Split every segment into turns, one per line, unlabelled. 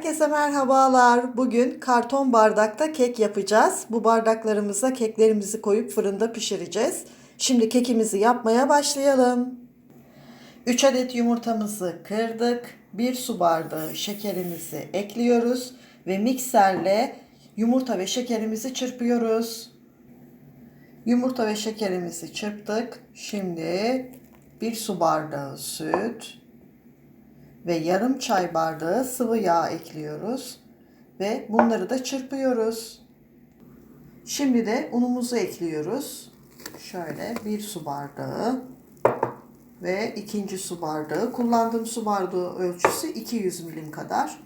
Herkese merhabalar. Bugün karton bardakta kek yapacağız. Bu bardaklarımıza keklerimizi koyup fırında pişireceğiz. Şimdi kekimizi yapmaya başlayalım. 3 adet yumurtamızı kırdık. 1 su bardağı şekerimizi ekliyoruz ve mikserle yumurta ve şekerimizi çırpıyoruz. Yumurta ve şekerimizi çırptık. Şimdi 1 su bardağı süt, ve yarım çay bardağı sıvı yağ ekliyoruz ve bunları da çırpıyoruz. Şimdi de unumuzu ekliyoruz. Şöyle bir su bardağı ve ikinci su bardağı. Kullandığım su bardağı ölçüsü 200 milim kadar.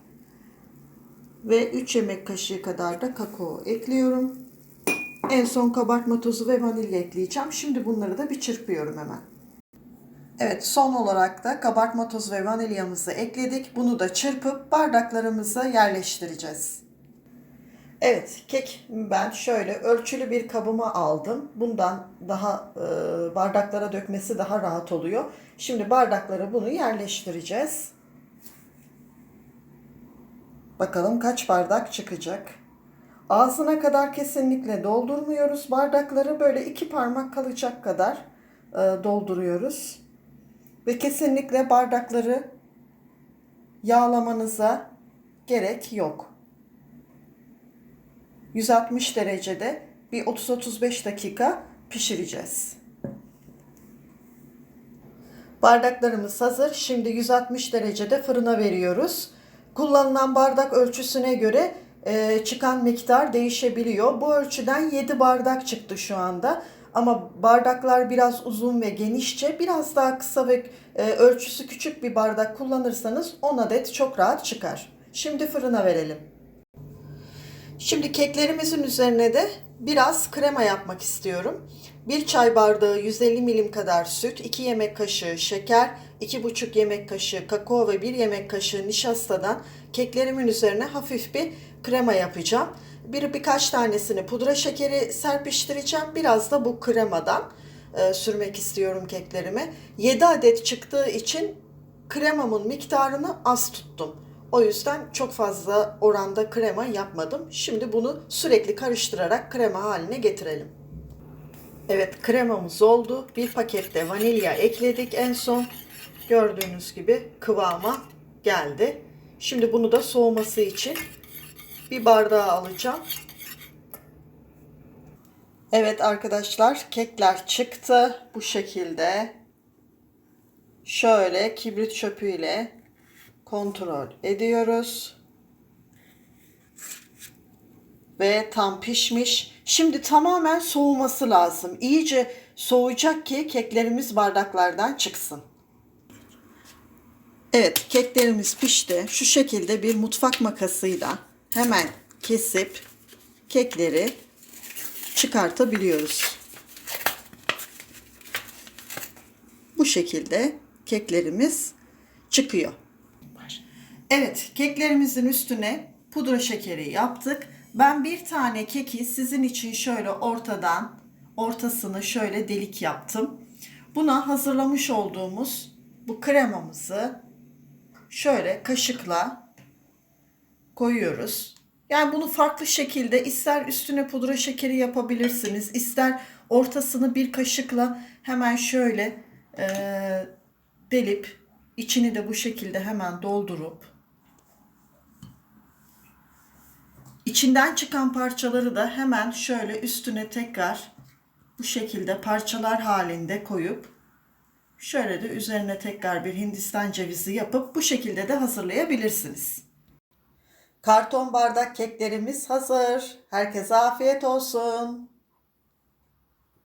Ve 3 yemek kaşığı kadar da kakao ekliyorum. En son kabartma tozu ve vanilya ekleyeceğim. Şimdi bunları da bir çırpıyorum hemen. Evet son olarak da kabartma tozu ve vanilyamızı ekledik. Bunu da çırpıp bardaklarımıza yerleştireceğiz. Evet kek ben şöyle ölçülü bir kabıma aldım. Bundan daha e, bardaklara dökmesi daha rahat oluyor. Şimdi bardaklara bunu yerleştireceğiz. Bakalım kaç bardak çıkacak. Ağzına kadar kesinlikle doldurmuyoruz. Bardakları böyle iki parmak kalacak kadar e, dolduruyoruz. Ve kesinlikle bardakları yağlamanıza gerek yok. 160 derecede bir 30-35 dakika pişireceğiz. Bardaklarımız hazır. Şimdi 160 derecede fırına veriyoruz. Kullanılan bardak ölçüsüne göre e, çıkan miktar değişebiliyor. Bu ölçüden 7 bardak çıktı şu anda. Ama bardaklar biraz uzun ve genişçe biraz daha kısa ve e, ölçüsü küçük bir bardak kullanırsanız 10 adet çok rahat çıkar. Şimdi fırına verelim. Şimdi keklerimizin üzerine de biraz krema yapmak istiyorum. 1 çay bardağı 150 milim kadar süt, 2 yemek kaşığı şeker, 2,5 yemek kaşığı kakao ve 1 yemek kaşığı nişastadan keklerimin üzerine hafif bir krema yapacağım. Bir birkaç tanesini pudra şekeri serpiştireceğim. Biraz da bu kremadan e, sürmek istiyorum keklerime. 7 adet çıktığı için kremamın miktarını az tuttum. O yüzden çok fazla oranda krema yapmadım. Şimdi bunu sürekli karıştırarak krema haline getirelim. Evet kremamız oldu. Bir pakette vanilya ekledik en son. Gördüğünüz gibi kıvama geldi. Şimdi bunu da soğuması için bir bardağa alacağım. Evet arkadaşlar kekler çıktı bu şekilde. Şöyle kibrit çöpüyle kontrol ediyoruz. Ve tam pişmiş. Şimdi tamamen soğuması lazım. İyice soğuyacak ki keklerimiz bardaklardan çıksın. Evet keklerimiz pişti. Şu şekilde bir mutfak makasıyla hemen kesip kekleri çıkartabiliyoruz. Bu şekilde keklerimiz çıkıyor. Evet, keklerimizin üstüne pudra şekeri yaptık. Ben bir tane keki sizin için şöyle ortadan, ortasını şöyle delik yaptım. Buna hazırlamış olduğumuz bu kremamızı şöyle kaşıkla koyuyoruz. Yani bunu farklı şekilde ister üstüne pudra şekeri yapabilirsiniz, ister ortasını bir kaşıkla hemen şöyle e, delip içini de bu şekilde hemen doldurup içinden çıkan parçaları da hemen şöyle üstüne tekrar bu şekilde parçalar halinde koyup şöyle de üzerine tekrar bir hindistan cevizi yapıp bu şekilde de hazırlayabilirsiniz. Karton bardak keklerimiz hazır. Herkese afiyet olsun.